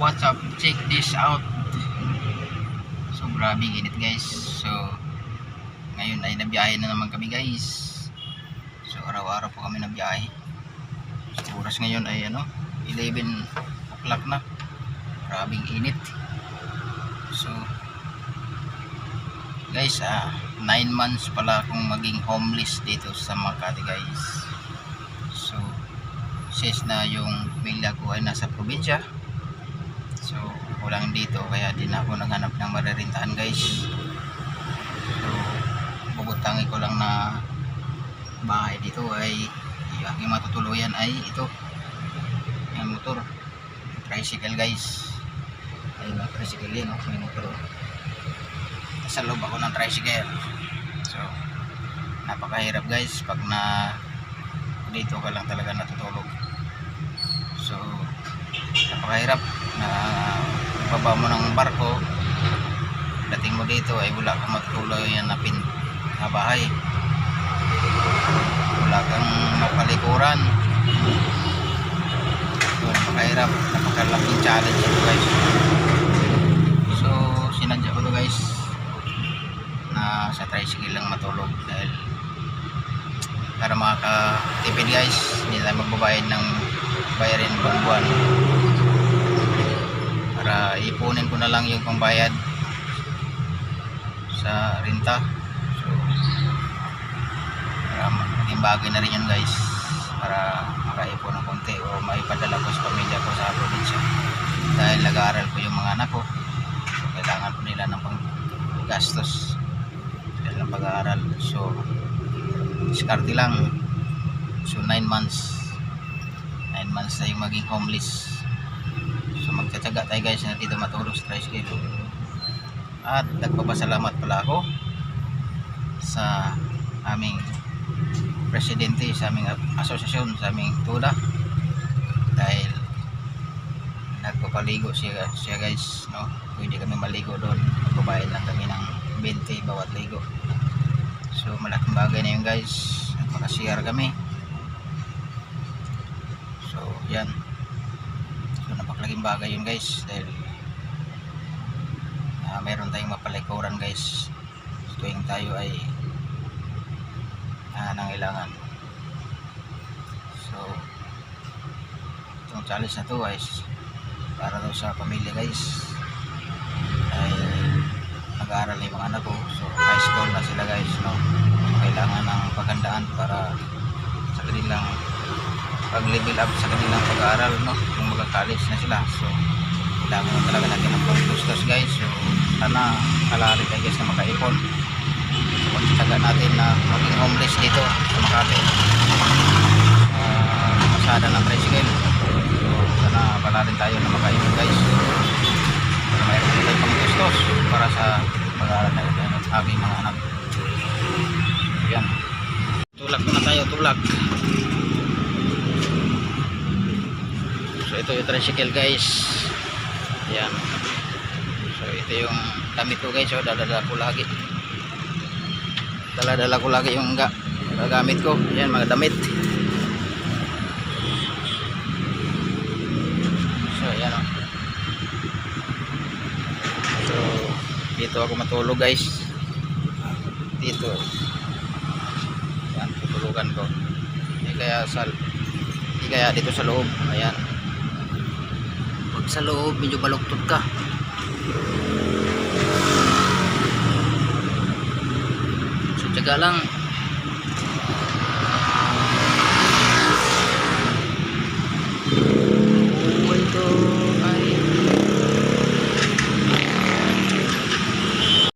what's up? Check this out. So, grabe init guys. So, ngayon ay nabiyahe na naman kami guys. So, araw-araw po kami nabiyahe. So, oras ngayon ay ano, 11 o'clock na. Grabing init. So, guys, ah, 9 months pala akong maging homeless dito sa Makati guys. So, says na yung pamilya ko ay nasa probinsya. So, ako lang dito kaya din ako naghanap ng maririntahan guys. So, bubutangi ko lang na bahay dito ay yung aking matutuluyan ay ito. Yung motor. Tricycle guys. Ayun ang tricycle yun. Oh, may motor. oh. Sa loob ako ng tricycle. So, napakahirap guys pag na dito ka lang talaga natutulog. So, napakahirap na baba mo ng barko dating mo dito ay wala kang matutuloy yan na pin na bahay. Wala kang mapalikuran. So napakahirap. Napakalaking challenge ito guys. So sinadya ko to guys na sa tricycle lang matulog dahil para makakatipid guys hindi tayo magbabayad ng bayarin ipunin ko lang yung pambayad sa renta. So para maging bagay na rin yun guys para makaipon ng konti o maipadala ko sa pamilya ko sa probinsya. Dahil nag-aaral ko yung mga anak ko so kailangan ko nila ng panggastos. Dahil ng pag-aaral so diskarte lang. So 9 months. 9 months na yung maging homeless so magtsatsaga tayo guys na dito matulog sa tricycle. At nagpapasalamat pala ako sa aming presidente sa aming asosasyon sa aming tuda dahil nagpapaligo siya, siya guys no? Pwede kami maligo doon. Magbabayad lang kami ng 20 bawat ligo. So malaking bagay na yun guys. At makasiyar kami. So yan so napakalaking bagay yun guys dahil ah, meron tayong mapalikuran guys tuwing tayo ay ah, nangailangan. So itong challenge na to ay para daw sa pamilya guys ay nag-aaral yung mga anak ko. So high school na sila guys no? Kailangan ng pagandaan para sa kanilang pag level up sa kanilang pag-aaral no? Kung magka-college na sila. So kailangan na talaga natin ng pangkustos guys. So sana kalari tayo guys na makaipon. So pagtitaga natin na maging homeless dito sa Makati. Uh, masada ng tricycle. So sana palarin tayo na makaipon guys. Para mayroon tayo pangkustos para sa pag-aaral ng aking mga anak. So yan. Tulak muna tayo tulak so ito yung tricycle guys. Yan so ito yung damit ko guys. So dadala ko lagi. Dala-dala ko lagi yung ga gagamit ko. Yan mga damit. So yan o so dito ako matulog guys. Dito. Yan tutulugan ko. Kaya sa kaya dito sa loob. Ayan pag sa loob medyo baluktot ka. So tiyaga lang